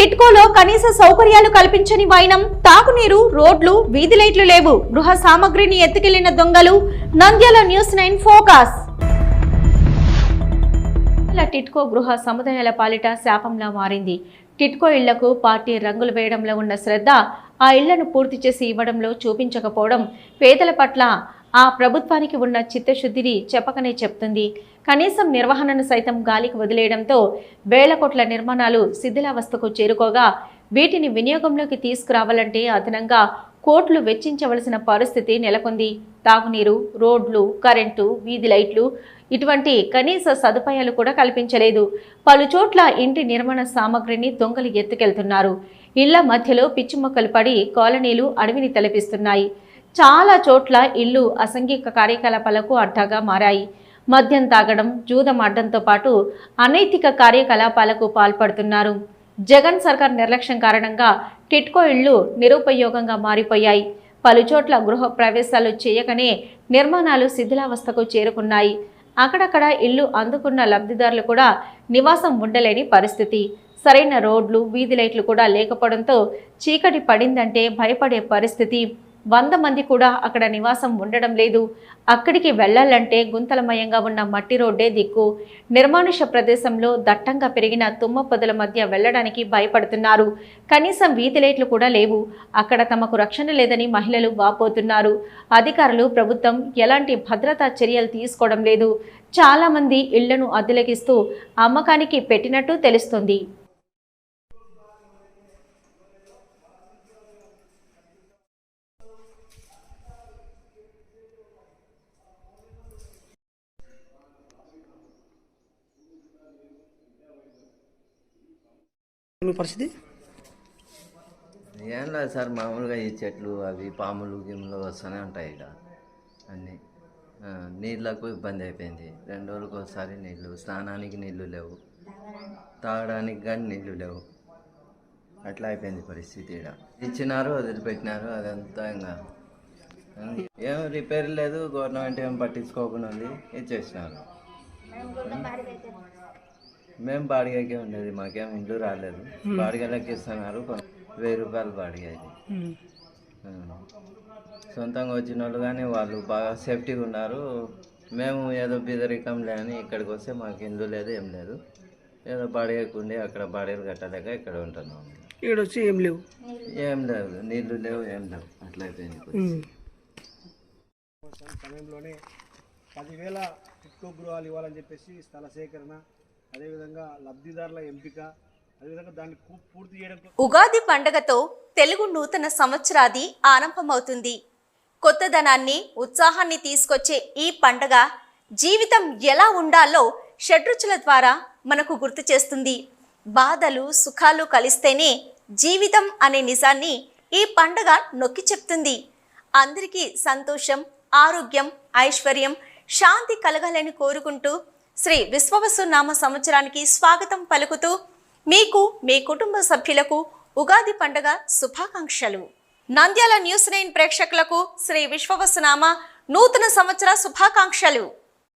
టిట్కోలో కనీస సౌకర్యాలు కల్పించని వైనం తాగునీరు రోడ్లు వీధి లైట్లు లేవు. గృహ సామగ్రిని ఎత్తుకెళ్ళిన దొంగలు Nandyal news nine focus. TIDCO గృహ సముదాయాల పాలిట శాపంలా మారింది. టిట్కో ఇళ్ళకు పార్టీ రంగులు వేయడంలో ఉన్న శ్రద్ధ ఆ ఇళ్ళను పూర్తి చేసి ఇవ్వడంలో చూపించకపోవడం పేదల పట్ల ఆ ప్రభుత్వానికి ఉన్న చిత్తశుద్ధిని చెప్పకనే చెప్తుంది. కనీసం నిర్వహణను సైతం గాలికి వదిలేయడంతో వేల కోట్ల నిర్మాణాలు శిథిలావస్థకు చేరుకోగా వీటిని వినియోగంలోకి తీసుకురావాలంటే అదనంగా కోట్లు వెచ్చించవలసిన పరిస్థితి నెలకొంది. తాగునీరు రోడ్లు కరెంటు వీధి లైట్లు ఇటువంటి కనీస సదుపాయాలు కూడా కల్పించలేదు. పలుచోట్ల ఇంటి నిర్మాణ సామగ్రిని దొంగలు ఎత్తుకెళ్తున్నారు. ఇళ్ళ మధ్యలో పిచ్చి మొక్కలు పడి కాలనీలు అడవిని తలపిస్తున్నాయి. చాలా చోట్ల ఇళ్ళు అసంఘిక కార్యకలాపాలకు అడ్డాగా మారాయి. మద్యం తాగడం జూదం అడ్డంతో పాటు అనైతిక కార్యకలాపాలకు పాల్పడుతున్నారు. జగన్ సర్కార్ నిర్లక్ష్యం కారణంగా టిట్కో ఇళ్ళు నిరుపయోగంగా మారిపోయాయి. పలుచోట్ల గృహ ప్రవేశాలు చేయకనే నిర్మాణాలు శిథిలావస్థకు చేరుకున్నాయి. అక్కడక్కడ ఇల్లు అందుకున్న లబ్ధిదారులు కూడా నివాసం ఉండలేని పరిస్థితి. సరైన రోడ్లు వీధి లైట్లు కూడా లేకపోవడంతో చీకటి పడిందంటే భయపడే పరిస్థితి. వంద మంది కూడా అక్కడ నివాసం ఉండడం లేదు. అక్కడికి వెళ్ళాలంటే గుంతలమయంగా ఉన్న మట్టి రోడ్డే దిక్కు. నిర్మానుష ప్రదేశంలో దట్టంగా పెరిగిన తుమ్మ పొదల మధ్య వెళ్ళడానికి భయపడుతున్నారు. కనీసం వీధి లైట్లు కూడా లేవు. అక్కడ తమకు రక్షణ లేదని మహిళలు వాపోతున్నారు. అధికారులు ప్రభుత్వం ఎలాంటి భద్రతా చర్యలు తీసుకోవడం లేదు. చాలా మంది ఇళ్ళను అద్దెలకిస్తూ అమ్మకానికి పెట్టినట్టు తెలుస్తుంది. మీ పరిస్థితి? ఏం లేదు సార్ మామూలుగా ఈ చెట్లు అవి పాములు గిమ్ములు వస్తూనే ఉంటాయి ఇక్కడ అన్నీ. నీళ్ళకు ఇబ్బంది అయిపోయింది. రెండు రోజులకు ఒకసారి నీళ్ళు స్నానానికి నీళ్ళు లేవు. తాగడానికి కానీ నీళ్ళు లేవు. అట్లా అయిపోయింది పరిస్థితి ఇక్కడ ఇచ్చినారు వదిలిపెట్టినారు అదంతా ఇంకా ఏం రిపేర్ లేదు గవర్నమెంట్ ఏం పట్టించుకోకుండా ఉంది ఇచ్చేసినారు. మేము బాడిగకే ఉండేది మాకేం ఇండ్లు రాలేదు. బాడిగలకి ఇస్తున్నారు వెయ్యి రూపాయలు బాడిగ. సొంతంగా వచ్చిన వాళ్ళు కానీ వాళ్ళు బాగా సేఫ్టీగా ఉన్నారు. మేము ఏదో బీదరికంలే అని ఇక్కడికి వస్తే మాకు ఇండ్లు లేదు ఏం లేదు. ఏదో బాడిగకు ఉండి అక్కడ బాడిగలు కట్టలేక ఇక్కడ ఉంటున్నాం ఇక్కడ వచ్చి ఏం లేవు? ఏం లేదు నీళ్ళు లేవు ఏం లేవు. అట్లా అయిపోయింది ఉమ్. సమయంలోనే పదివేల టిట్కో గృహాలు ఇవ్వాలని చెప్పేసి స్థల సేకరణ అదేవిధంగా లబ్ధిదారుల ఎంపిక అదేవిధంగా దాన్ని పూర్తి చేయడం ఉగాది పండగతో తెలుగు నూతన సంవత్సరాది ఆరంభమవుతుంది. కొత్తదనాన్ని ఉత్సాహాన్ని తీసుకొచ్చే ఈ పండగ జీవితం ఎలా ఉండాలో షడ్రుచుల ద్వారా మనకు గుర్తు చేస్తుంది. బాధలు సుఖాలు కలిస్తేనే జీవితం అనే నిజాన్ని ఈ పండగ నొక్కి చెప్తుంది. అందరికీ సంతోషం ఆరోగ్యం ఐశ్వర్యం శాంతి కలగాలని కోరుకుంటూ శ్రీ విశ్వవసు నామ సంవత్సరానికి స్వాగతం పలుకుతూ మీకు మీ కుటుంబ సభ్యులకు ఉగాది పండుగ శుభాకాంక్షలు. నంద్యాల న్యూస్ నైన్ ప్రేక్షకులకు శ్రీ విశ్వవసునామ నూతన సంవత్సర శుభాకాంక్షలు.